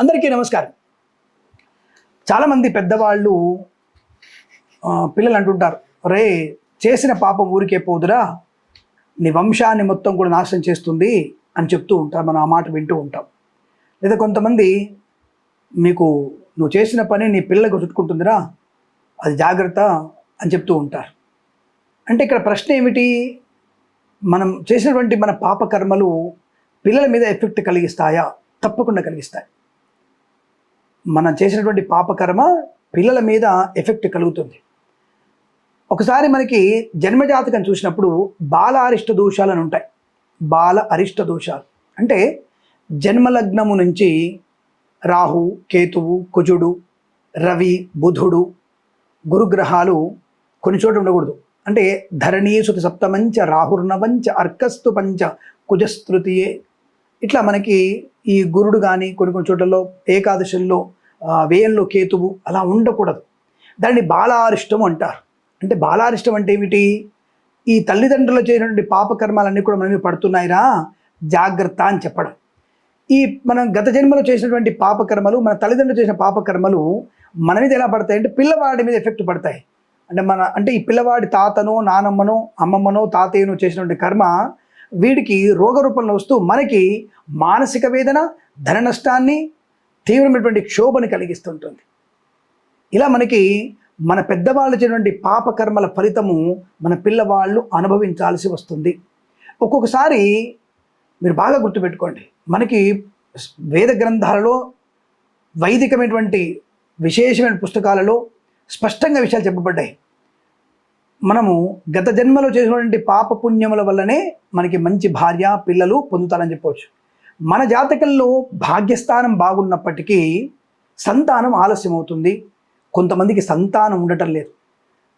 అందరికీ నమస్కారం. చాలామంది పెద్దవాళ్ళు పిల్లలు అంటుంటారు రే చేసిన పాపం ఊరికే పోదురా నీ వంశాన్ని మొత్తం కూడా నాశనం చేస్తుంది అని చెప్తూ ఉంటారు. మనం ఆ మాట వింటూ ఉంటాం. లేదా కొంతమంది మీకు నువ్వు చేసిన పని నీ పిల్లలకు చుట్టుకుంటుందిరా అది జాగ్రత్త అని చెప్తూ ఉంటారు. అంటే ఇక్కడ ప్రశ్న ఏమిటి? మనం చేసినటువంటి మన పాపకర్మలు పిల్లల మీద ఎఫెక్ట్ కలిగిస్తాయా? తప్పకుండా కలిగిస్తాయి. మనం చేసినటువంటి పాపకర్మ పిల్లల మీద ఎఫెక్ట్ కలుగుతుంది. ఒకసారి మనకి జన్మజాతకం చూసినప్పుడు బాల అరిష్ట దోషాలు అని ఉంటాయి. బాల అరిష్ట దోషాలు. అంటే జన్మలగ్నము నుంచి రాహు కేతువు కుజుడు రవి బుధుడు గురుగ్రహాలు కొన్ని చోట్ల ఉండకూడదు. అంటే ధరణీసుతి సప్తమంచ రాహుర్నవంచ అర్కస్తు పంచ కుజస్తృతియే ఇట్లా మనకి ఈ గురుడు కానీ కొన్ని కొన్ని చోట్లలో ఏకాదశుల్లో వేయంలో కేతువు అలా ఉండకూడదు. దాన్ని బాలారిష్టం అంటారు. అంటే బాలారిష్టం అంటే ఏమిటి? ఈ తల్లిదండ్రులు చేసినటువంటి పాపకర్మాలన్నీ కూడా మనమే పడుతున్నాయిరా జాగ్రత్త అని చెప్పడం. ఈ మనం గత జన్మలో చేసినటువంటి పాపకర్మలు మన తల్లిదండ్రులు చేసిన పాపకర్మలు మన మీద ఎలా పడతాయి అంటే పిల్లవాడి మీద ఎఫెక్ట్ పడతాయి. అంటే మన అంటే ఈ పిల్లవాడి తాతనో నానమ్మనో అమ్మమ్మనో తాతయ్యనో చేసినటువంటి కర్మ వీడికి రోగ రూపంలో వస్తూ మనకి మానసిక వేదన ధన నష్టాన్ని తీవ్రమైనటువంటి క్షోభని కలిగిస్తుంటుంది. ఇలా మనకి మన పెద్దవాళ్ళు చేసినటువంటి పాపకర్మల ఫలితము మన పిల్లవాళ్ళు అనుభవించాల్సి వస్తుంది. ఒక్కొక్కసారి మీరు బాగా గుర్తుపెట్టుకోండి. మనకి వేద గ్రంథాలలో వైదికమైనటువంటి విశేషమైన పుస్తకాలలో స్పష్టంగా విషయాలు చెప్పబడ్డాయి. మనము గత జన్మలో చేసినటువంటి పాప పుణ్యముల వల్లనే మనకి మంచి భార్య పిల్లలు పొందుతారని చెప్పవచ్చు. మన జాతకంలో భాగ్యస్థానం బాగున్నప్పటికీ సంతానం ఆలస్యం అవుతుంది కొంతమందికి సంతానం ఉండటం లేదు.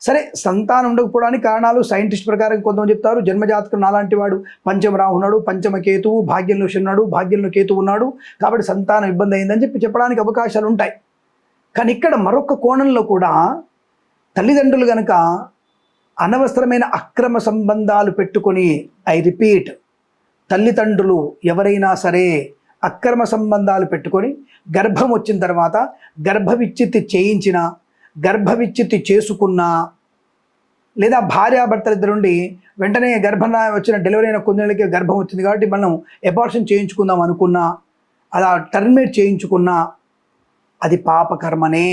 సరే సంతానం ఉండకపోవడానికి కారణాలు సైంటిస్ట్ ప్రకారం కొంతమంది చెప్తారు. జన్మజాతకం నాలాంటి వాడు. పంచమ రాహు ఉన్నాడు పంచమ కేతువు భాగ్యంలో ఉన్నాడు భాగ్యంలో కేతువు ఉన్నాడు. కాబట్టి సంతానం ఇబ్బంది అయిందని చెప్పి చెప్పడానికి అవకాశాలు ఉంటాయి కానీ ఇక్కడ మరొక కోణంలో కూడా తల్లిదండ్రులు కనుక అనవసరమైన అక్రమ సంబంధాలు పెట్టుకొని ఐ రిపీట్ తల్లిదండ్రులు ఎవరైనా సరే అక్రమ సంబంధాలు పెట్టుకొని గర్భం వచ్చిన తర్వాత గర్భవిచ్ఛిత్తి చేయించిన గర్భవిచ్ఛిత్తి చేసుకున్న లేదా భార్యాభర్తల ఇద్దరు నుండి వెంటనే గర్భం వచ్చిన డెలివరీ అయిన కొన్ని నెలలకి గర్భం వచ్చింది కాబట్టి మనం అబార్షన్ చేయించుకుందాం అనుకున్నా అలా టర్మినేట్ చేయించుకున్నా అది పాపకర్మనే.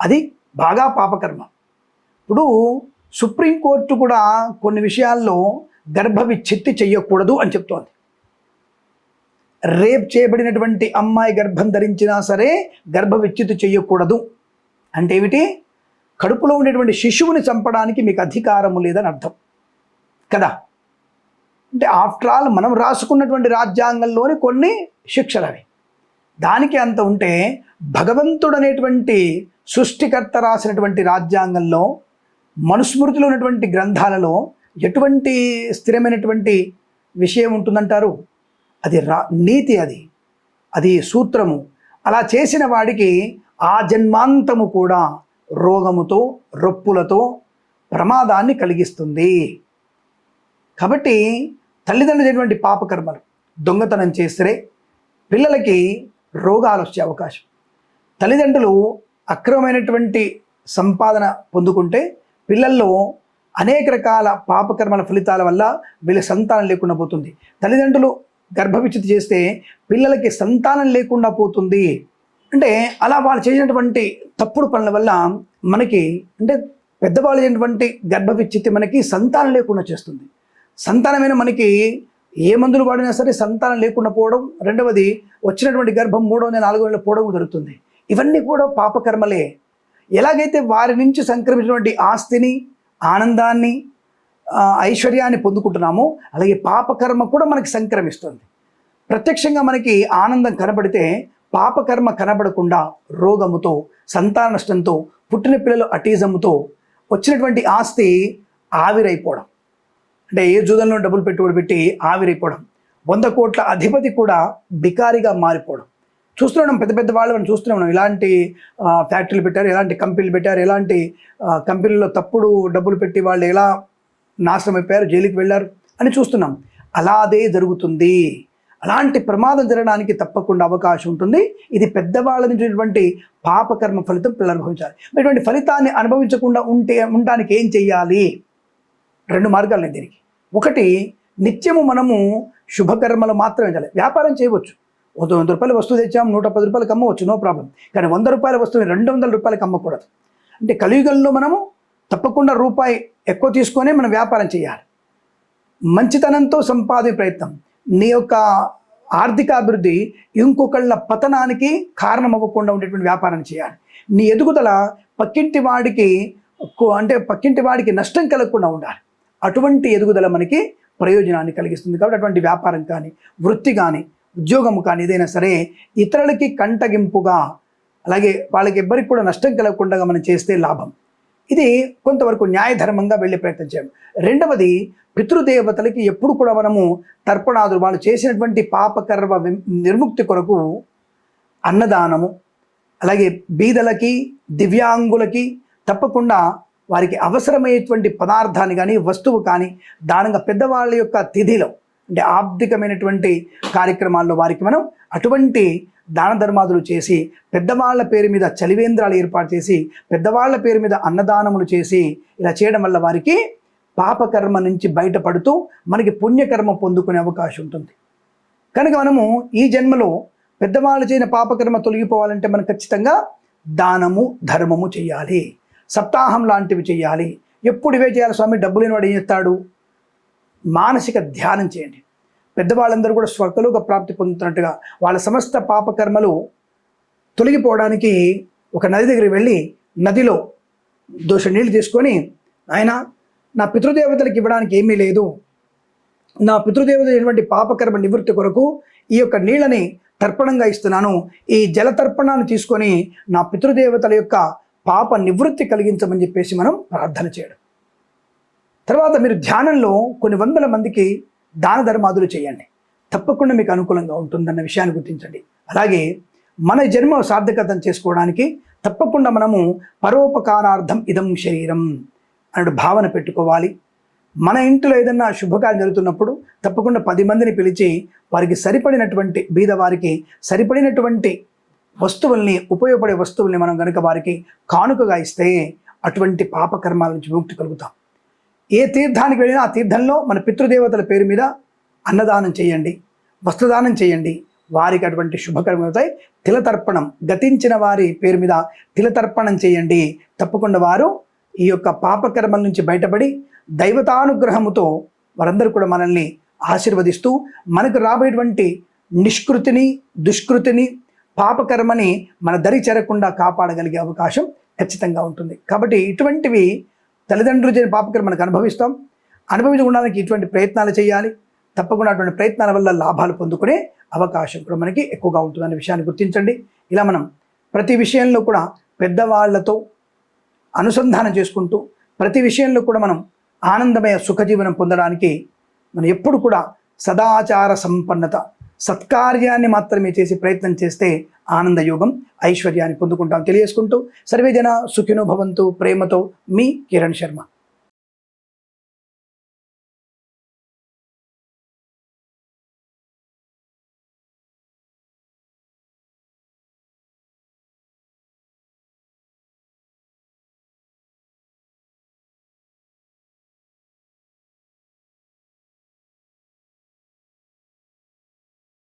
అది బాగా పాపకర్మ. ఇప్పుడు సుప్రీంకోర్టు కూడా కొన్ని విషయాల్లో గర్భ విచ్ఛిత్తి చెయ్యకూడదు అని చెప్తోంది. రేప్ చేయబడినటువంటి అమ్మాయి గర్భం ధరించినా సరే గర్భ విచ్ఛిత్తి చెయ్యకూడదు. అంటే ఏమిటి? కడుపులో ఉండేటువంటి శిశువుని చంపడానికి మీకు అధికారము లేదని అర్థం. కదా? అంటే ఆఫ్టర్ ఆల్ మనం రాసుకున్నటువంటి రాజ్యాంగంలోని కొన్ని శిక్షలు అవి. దానికి అంత ఉంటే భగవంతుడు అనేటువంటి సృష్టికర్త రాసినటువంటి రాజ్యాంగంలో మనుస్మృతిలో ఉన్నటువంటి గ్రంథాలలో ఎటువంటి స్థిరమైనటువంటి విషయం ఉంటుందంటారు? అది రా నీతి అది. అది సూత్రము. అలా చేసిన వాడికి ఆ జన్మాంతము కూడా రోగముతో రొప్పులతో ప్రమాదాన్ని కలిగిస్తుంది. కాబట్టి తల్లిదండ్రులు చేసినటువంటి పాపకర్మలు దొంగతనం చేస్తే పిల్లలకి రోగాలు వచ్చే అవకాశం. తల్లిదండ్రులు అక్రమమైనటువంటి సంపాదన పొందుకుంటే పిల్లల్లో అనేక రకాల పాపకర్మల ఫలితాల వల్ల వీళ్ళ సంతానం లేకుండా పోతుంది. తల్లిదండ్రులు గర్భవిచ్యుతి చేస్తే పిల్లలకి సంతానం లేకుండా పోతుంది. అంటే అలా వాళ్ళు చేసినటువంటి తప్పుడు పనుల వల్ల మనకి అంటే పెద్దవాళ్ళు చేసినటువంటి గర్భవిచ్యుతి మనకి సంతానం లేకుండా చేస్తుంది. సంతానమైన మనకి ఏ మందులు వాడినా సరే సంతానం లేకుండా పోవడం రెండవది వచ్చినటువంటి గర్భం మూడో నాలుగు నాలుగో నెలలు పోవడం జరుగుతుంది. ఇవన్నీ కూడా పాపకర్మలే. ఎలాగైతే వారి నుంచి సంక్రమించినటువంటి ఆస్తిని ఆనందాన్ని ఐశ్వర్యాన్ని పొందుకుంటున్నామో అలాగే పాపకర్మ కూడా మనకి సంక్రమిస్తుంది. ప్రత్యక్షంగా మనకి ఆనందం కనబడితే పాపకర్మ కనబడకుండా రోగముతో సంతాన నష్టంతో పుట్టిన పిల్లలు అటీజముతో వచ్చినటువంటి ఆస్తి ఆవిరైపోవడం. అంటే ఏ జూదంలో డబ్బులు పెట్టుబడి పెట్టి ఆవిరైపోవడం. వంద కోట్ల అధిపతి కూడా బికారిగా మారిపోవడం. చూస్తున్నాం పెద్ద పెద్ద వాళ్ళు మనం చూస్తున్నాం మనం ఇలాంటి ఫ్యాక్టరీలు పెట్టారు ఎలాంటి కంపెనీలు పెట్టారు ఎలాంటి కంపెనీల్లో తప్పుడు డబ్బులు పెట్టి వాళ్ళు ఎలా నాశనం అయిపోయారు జైలుకి వెళ్ళారు అని చూస్తున్నాం. అలా అదే జరుగుతుంది. అలాంటి ప్రమాదం జరగడానికి తప్పకుండా అవకాశం ఉంటుంది. ఇది పెద్దవాళ్ళ నుంచి పాపకర్మ ఫలితం పిల్లలు అనుభవించాలి. ఇటువంటి ఫలితాన్ని అనుభవించకుండా ఉంటే ఉండడానికి ఏం చెయ్యాలి? రెండు మార్గాలు నేను దీనికి. ఒకటి నిత్యము మనము శుభకర్మలు మాత్రమే చేయాలి. వ్యాపారం చేయవచ్చు. వంద వంద రూపాయల వస్తువు తెచ్చాము నూట పది రూపాయలకి అమ్మవచ్చు నో ప్రాబ్లం కానీ వంద రూపాయల వస్తువుని రెండు వందల రూపాయలకి అమ్మకూడదు. అంటే కలియుగంలో మనము తప్పకుండా రూపాయి ఎక్కువ తీసుకొనే మనం వ్యాపారం చేయాలి. మంచితనంతో సంపాదే ప్రయత్నం. నీ యొక్క ఆర్థిక అభివృద్ధి ఇంకొకళ్ళ పతనానికి కారణం అవ్వకుండా ఉండేటువంటి వ్యాపారం చేయాలి. నీ ఎదుగుదల పక్కింటి వాడికి అంటే పక్కింటి వాడికి నష్టం కలగకుండా ఉండాలి. అటువంటి ఎదుగుదల మనకి ప్రయోజనాన్ని కలిగిస్తుంది కాబట్టి అటువంటి వ్యాపారం కానీ వృత్తి కానీ ఉద్యోగం కానీ ఏదైనా సరే ఇతరులకి కంటగింపుగా అలాగే వాళ్ళకి ఎవ్వరికి కూడా నష్టం కలగకుండా మనం చేస్తే లాభం. ఇది కొంతవరకు న్యాయధర్మంగా వెళ్ళే ప్రయత్నం చేయడం రెండవది పితృదేవతలకి ఎప్పుడు కూడా మనము తర్పణాదులు వాళ్ళు చేసినటువంటి పాపకర్మ నిర్ముక్తి కొరకు అన్నదానము అలాగే బీదలకి దివ్యాంగులకి తప్పకుండా వారికి అవసరమయ్యేటువంటి పదార్థాన్ని కానీ వస్తువు కానీ దానంగా పెద్దవాళ్ళ యొక్క తిథిలో అంటే ఆర్థికమైనటువంటి కార్యక్రమాల్లో వారికి మనం అటువంటి దాన ధర్మాదులు చేసి పెద్దవాళ్ళ పేరు మీద చలివేంద్రాలు ఏర్పాటు చేసి పెద్దవాళ్ళ పేరు మీద అన్నదానములు చేసి ఇలా చేయడం వల్ల వారికి పాపకర్మ నుంచి బయటపడుతూ మనకి పుణ్యకర్మ పొందుకునే అవకాశం ఉంటుంది. కనుక మనము ఈ జన్మలో పెద్దవాళ్ళు చేయని పాపకర్మ తొలగిపోవాలంటే మనం ఖచ్చితంగా దానము ధర్మము చేయాలి. సప్తాహం లాంటివి చేయాలి. ఎప్పుడు ఇవే చేయాలి? స్వామి డబ్బు లేనివాడు ఏం చేస్తాడు? మానసిక ధ్యానం చేయండి. పెద్దవాళ్ళందరూ కూడా స్వర్గలోక ప్రాప్తి పొందుతున్నట్టుగా వాళ్ళ సమస్త పాపకర్మలు తొలగిపోవడానికి ఒక నది దగ్గరికి వెళ్ళి నదిలో దోష నీళ్ళు తీసుకొని ఆయన నా పితృదేవతలకు ఇవ్వడానికి ఏమీ లేదు. నా పితృదేవత అయినటువంటి పాపకర్మ నివృత్తి కొరకు ఈ యొక్క నీళ్ళని తర్పణంగా ఇస్తున్నాను. ఈ జల తర్పణాన్ని తీసుకొని నా పితృదేవతల యొక్క పాప నివృత్తి కలిగించమని చెప్పేసి మనం ప్రార్థన చేయడం. తర్వాత మీరు ధ్యానంలో కొన్ని వందల మందికి దాన ధర్మాదులు చేయండి. తప్పకుండా మీకు అనుకూలంగా ఉంటుందన్న విషయాన్ని గుర్తించండి. అలాగే మన జన్మ సార్థకతను చేసుకోవడానికి తప్పకుండా మనము పరోపకారార్థం ఇదం శరీరం అనే భావన పెట్టుకోవాలి. మన ఇంట్లో ఏదన్నా శుభకార్యం జరుగుతున్నప్పుడు తప్పకుండా పది మందిని పిలిచి వారికి సరిపడినటువంటి బీద వారికి సరిపడినటువంటి వస్తువుల్ని ఉపయోగపడే వస్తువుల్ని మనం కనుక వారికి కానుకగా ఇస్తే అటువంటి పాపకర్మాల నుంచి విముక్తి కలుగుతాం. ఏ తీర్థానికి వెళ్ళినా ఆ తీర్థంలో మన పితృదేవతల పేరు మీద అన్నదానం చేయండి వస్త్రదానం చేయండి. వారికి అటువంటి శుభకరమవుతాయి. తిలతర్పణం గతించిన వారి పేరు మీద తిలతర్పణం చేయండి. తప్పకుండా వారు ఈ యొక్క పాపకర్మల నుంచి బయటపడి దైవతానుగ్రహముతో వారందరూ కూడా మనల్ని ఆశీర్వదిస్తూ మనకు రాబోయేటువంటి నిష్కృతిని దుష్కృతిని పాపకర్మని మన దరి చేరకుండా కాపాడగలిగే అవకాశం ఖచ్చితంగా ఉంటుంది. కాబట్టి ఇటువంటివి తల్లిదండ్రులు చేయని పాపకర్మ మనకు అనుభవిస్తాం. అనుభవించడానికి ఇటువంటి ప్రయత్నాలు చేయాలి. తప్పకుండా అటువంటి ప్రయత్నాల వల్ల లాభాలు పొందుకునే అవకాశం కూడా మనకి ఎక్కువగా ఉంటుందనే విషయాన్ని గుర్తించండి. ఇలా మనం ప్రతి విషయంలో కూడా పెద్దవాళ్ళతో అనుసంధానం చేసుకుంటూ ప్రతి విషయంలో కూడా మనం ఆనందమయ సుఖజీవనం పొందడానికి మనం ఎప్పుడు కూడా సదాచార సంపన్నత సత్కార్యాన్ని మాత్రమే చేసి ప్రయత్నం చేస్తే ఆనందయోగం ఐశ్వర్యాన్ని పొందుకుంటాం. తెలియజేసుకుంటూ సర్వేజన సుఖినో భవంతు ప్రేమతో మీ కిరణ్ శర్మ.